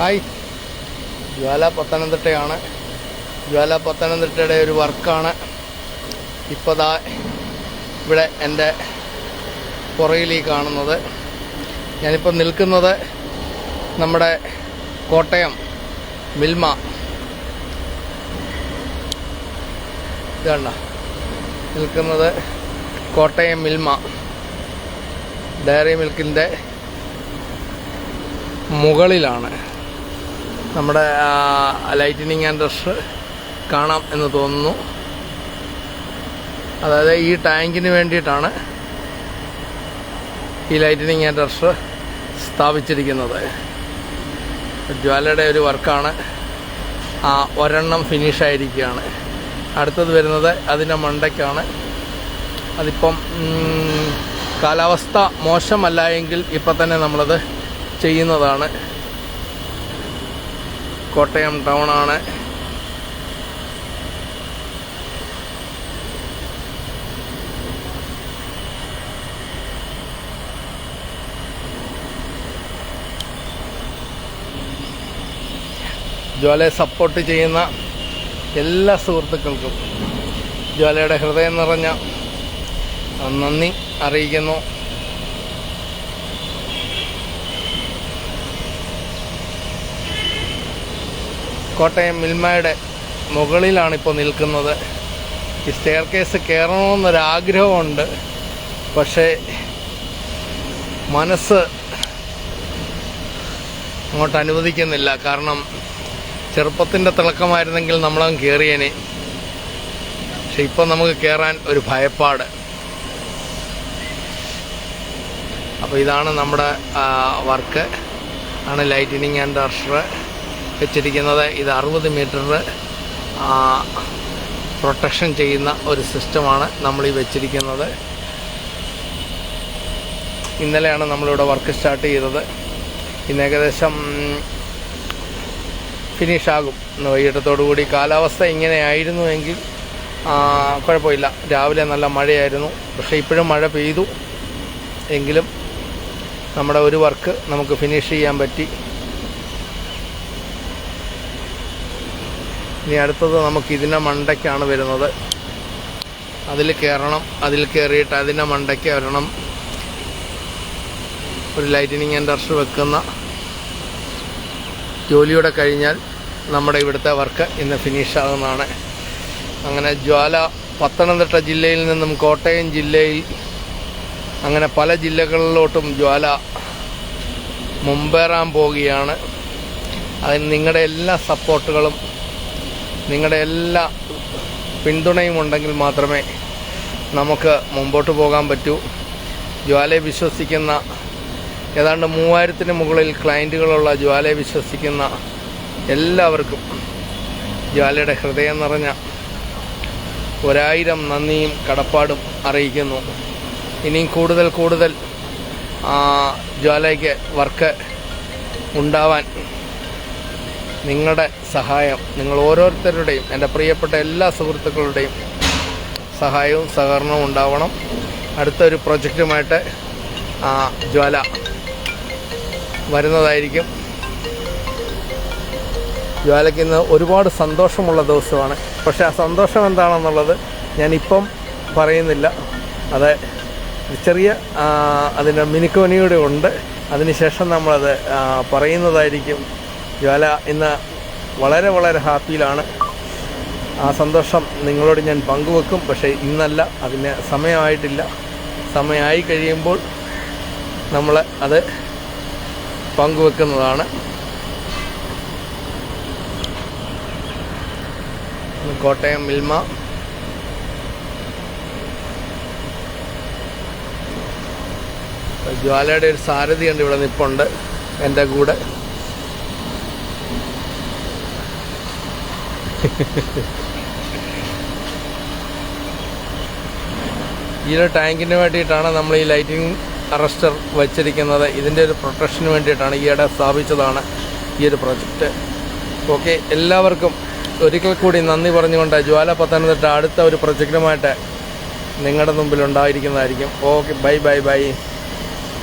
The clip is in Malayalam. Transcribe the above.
ഹായ്. ജ്വാല പത്തനംതിട്ടയാണ്. ജ്വാല പത്തനംതിട്ടയുടെ ഒരു വർക്കാണ്. ഇപ്പോൾ ദാ ഇവിടെ എന്റെ പുറയിൽ ഈ കാണുന്നത്. ഞാനിപ്പോൾ നിൽക്കുന്നത് നമ്മുടെ കോട്ടയം മിൽമ. ഇത് കണ്ട നിൽക്കുന്നത് കോട്ടയം മിൽമ. ഡയറി മിൽക്കിന്റെ മുകളിലാണ്. നമ്മുടെ ലൈറ്റനിങ് ആൻഡ് ഡ്രഷ് കാണാം എന്ന് തോന്നുന്നു. അതായത് ഈ ടാങ്കിന് വേണ്ടിയിട്ടാണ് ഈ ലൈറ്റനിങ് ആൻഡ് ഡ്രഷ് സ്ഥാപിച്ചിരിക്കുന്നത്. ജ്വാലയുടെ ഒരു വർക്കാണ്. ആ ഒരെണ്ണം ഫിനിഷായിരിക്കുകയാണ് അടുത്തത് വരുന്നത് അതിന്റെ മണ്ടയ്ക്കാണ്. അതിപ്പം കാലാവസ്ഥ മോശമല്ല എങ്കിൽ ഇപ്പം തന്നെ നമ്മളത് ചെയ്യുന്നതാണ്. കോട്ടയം ടൗൺ ആണ്. ജ്വാലയെ സപ്പോർട്ട് ചെയ്യുന്ന എല്ലാ സുഹൃത്തുക്കൾക്കും ജ്വാലയുടെ ഹൃദയം നിറഞ്ഞ നന്ദി അറിയിക്കുന്നു. കോട്ടയം മിൽമയുടെ മുകളിലാണ് ഇപ്പോൾ നിൽക്കുന്നത്. ഈ സ്റ്റെയർ കേസ് കയറണമെന്നൊരാഗ്രഹമുണ്ട്. പക്ഷേ മനസ്സ് അങ്ങോട്ട് അനുവദിക്കുന്നില്ല. കാരണം ചെറുപ്പത്തിന്റെ തിളക്കമായിരുന്നെങ്കിൽ നമ്മളങ്ങ് കയറിയേനെ. പക്ഷെ ഇപ്പം നമുക്ക് കയറാൻ ഒരു ഭയപ്പാട്. അപ്പോൾ ഇതാണ് നമ്മുടെ വർക്ക്. ആണ് ലൈറ്റനിങ് ആൻഡ് ഡർഷർ വെച്ചിരിക്കുന്നത് ഇത് അറുപത് മീറ്റർ പ്രൊട്ടക്ഷൻ ചെയ്യുന്ന ഒരു സിസ്റ്റമാണ് നമ്മൾ ഈ വെച്ചിരിക്കുന്നത്. ഇന്നലെയാണ് നമ്മളിവിടെ വർക്ക് സ്റ്റാർട്ട് ചെയ്തത്. ഇന്ന് ഏകദേശം ഫിനിഷാകും വൈകിട്ടത്തോടു കൂടി കാലാവസ്ഥ ഇങ്ങനെയായിരുന്നു എങ്കിൽ കുഴപ്പമില്ല. രാവിലെ നല്ല മഴയായിരുന്നു. പക്ഷേ ഇപ്പോഴും മഴ പെയ്തു. എങ്കിലും നമ്മുടെ ഒരു വർക്ക് നമുക്ക് ഫിനിഷ് ചെയ്യാൻ പറ്റി. ഇനി അടുത്തത് നമുക്ക് ഇതിന്റെ മണ്ടയ്ക്കാണ് വരുന്നത്. അതിൽ കയറണം. അതിൽ കയറിയിട്ട് അതിന്റെ മണ്ടയ്ക്ക് വരണം. ഒരു ലൈറ്റനിങ് ആൻഡ് ഡർഷ് വെക്കുന്ന ജോലിയുടെ കഴിഞ്ഞാൽ നമ്മുടെ ഇവിടുത്തെ വർക്ക് ഇന്ന് ഫിനിഷ് ആകുന്നതാണ് അങ്ങനെ ജ്വാല പത്തനംതിട്ട ജില്ലയിൽ നിന്നും കോട്ടയം ജില്ലയിൽ അങ്ങനെ പല ജില്ലകളിലോട്ടും ജ്വാല മുമ്പേറാൻ പോവുകയാണ്. അതിന് നിങ്ങളുടെ എല്ലാ സപ്പോർട്ടുകളും നിങ്ങളുടെ എല്ലാ പിന്തുണയും ഉണ്ടെങ്കിൽ മാത്രമേ നമുക്ക് മുമ്പോട്ട് പോകാൻ പറ്റൂ. ജ്വാലയെ വിശ്വസിക്കുന്ന ഏതാണ്ട് മൂവായിരത്തിന് മുകളിൽ ക്ലയന്റുകളുള്ള ജ്വാലയെ വിശ്വസിക്കുന്ന എല്ലാവർക്കും ജ്വാലയുടെ ഹൃദയം നിറഞ്ഞ ഒരായിരം നന്ദിയും കടപ്പാടും അറിയിക്കുന്നു. ഇനിയും കൂടുതൽ കൂടുതൽ ജ്വാലയ്ക്ക് വർക്ക് ഉണ്ടാവാൻ നിങ്ങളുടെ സഹായം നിങ്ങൾ ഓരോരുത്തരുടെയും എന്റെ പ്രിയപ്പെട്ട എല്ലാ സുഹൃത്തുക്കളുടെയും സഹായവും സഹകരണവും ഉണ്ടാവണം. അടുത്തൊരു പ്രൊജക്റ്റുമായിട്ട് ജ്വാല വരുന്നതായിരിക്കും. ജ്വാലയ്ക്ക് ഇന്ന് ഒരുപാട് സന്തോഷമുള്ള ദിവസമാണ്. പക്ഷേ ആ സന്തോഷം എന്താണെന്നുള്ളത് ഞാനിപ്പം പറയുന്നില്ല. അത് ചെറിയ അതിന്റെ മിനുക്കോനിയുടെ ഉണ്ട് അതിനുശേഷം നമ്മളത് പറയുന്നതായിരിക്കും. ജ്വാല ഇന്ന് വളരെ വളരെ ഹാപ്പിയിലാണ്. ആ സന്തോഷം നിങ്ങളോട് ഞാൻ പങ്കുവെക്കും. പക്ഷേ ഇന്നല്ല അതിന് സമയമായിട്ടില്ല. സമയമായി കഴിയുമ്പോൾ നമ്മൾ അത് പങ്കുവെക്കുന്നതാണ്. കോട്ടയം മിൽമ. ജ്വാലയുടെ ഒരു സാരഥിയുണ്ട് ഇവിടെ നിപ്പുണ്ട്. എന്റെ കൂടെ. ഒരു ടാങ്കിന് വേണ്ടിയിട്ടാണ് നമ്മൾ ഈ ലൈറ്റിംഗ് അറസ്റ്റർ വച്ചിരിക്കുന്നത്. ഇതിന്റെ ഒരു പ്രൊട്ടക്ഷന് വേണ്ടിയിട്ടാണ് ഈയിടെ സ്ഥാപിച്ചതാണ് ഈ ഒരു പ്രൊജക്റ്റ് ഓക്കെ എല്ലാവർക്കും ഒരിക്കൽ കൂടി നന്ദി പറഞ്ഞുകൊണ്ട് ജ്വാല പത്തനംതിട്ട അടുത്ത ഒരു പ്രൊജക്റ്റുമായിട്ട് നിങ്ങളുടെ മുമ്പിൽ ഉണ്ടായിരിക്കുന്നതായിരിക്കും. Okay bye bye bye.